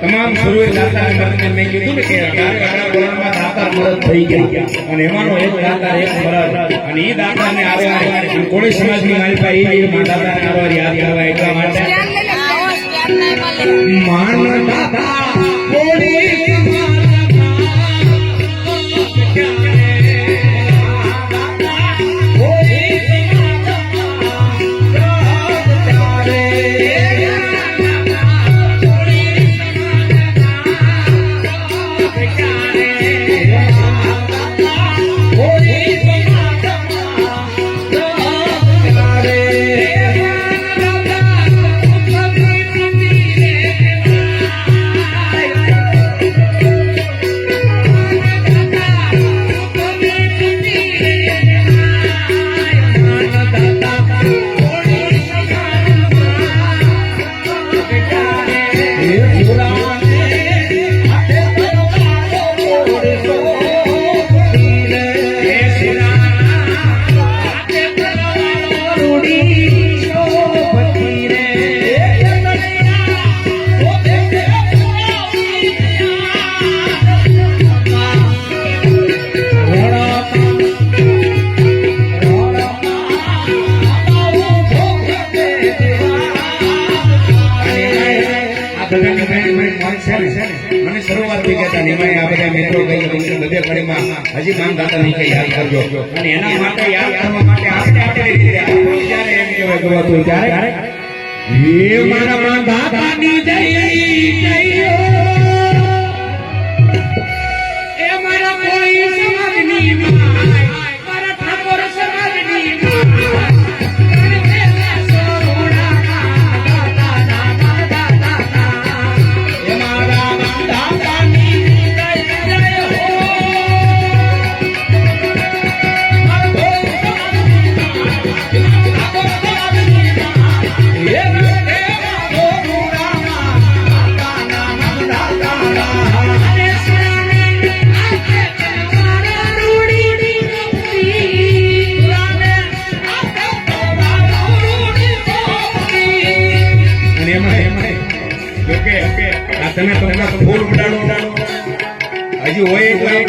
તમામ ગુરુએ દાતાને મદદ મેં કીધું કે અઢારે અઢાર મદદ થઈ ગયા. અને એમાંનો એક દાતા એક મરદ અને એ દાતાને આવે કોળી સમાજની મારી પાસે એ દાતાને આરવાર યાદ કરવા એટલા માટે માન દાતા. બધાની મેન મેન point છે ને, મને શરૂઆત થઈ ગયા હતા. ને એમાંય આ બધા હજી માન દાતા નહીં જય જય અને એમાં એમાં જો કે આ તમે તમને ફૂલ ઉડાડો. હજી હોય એક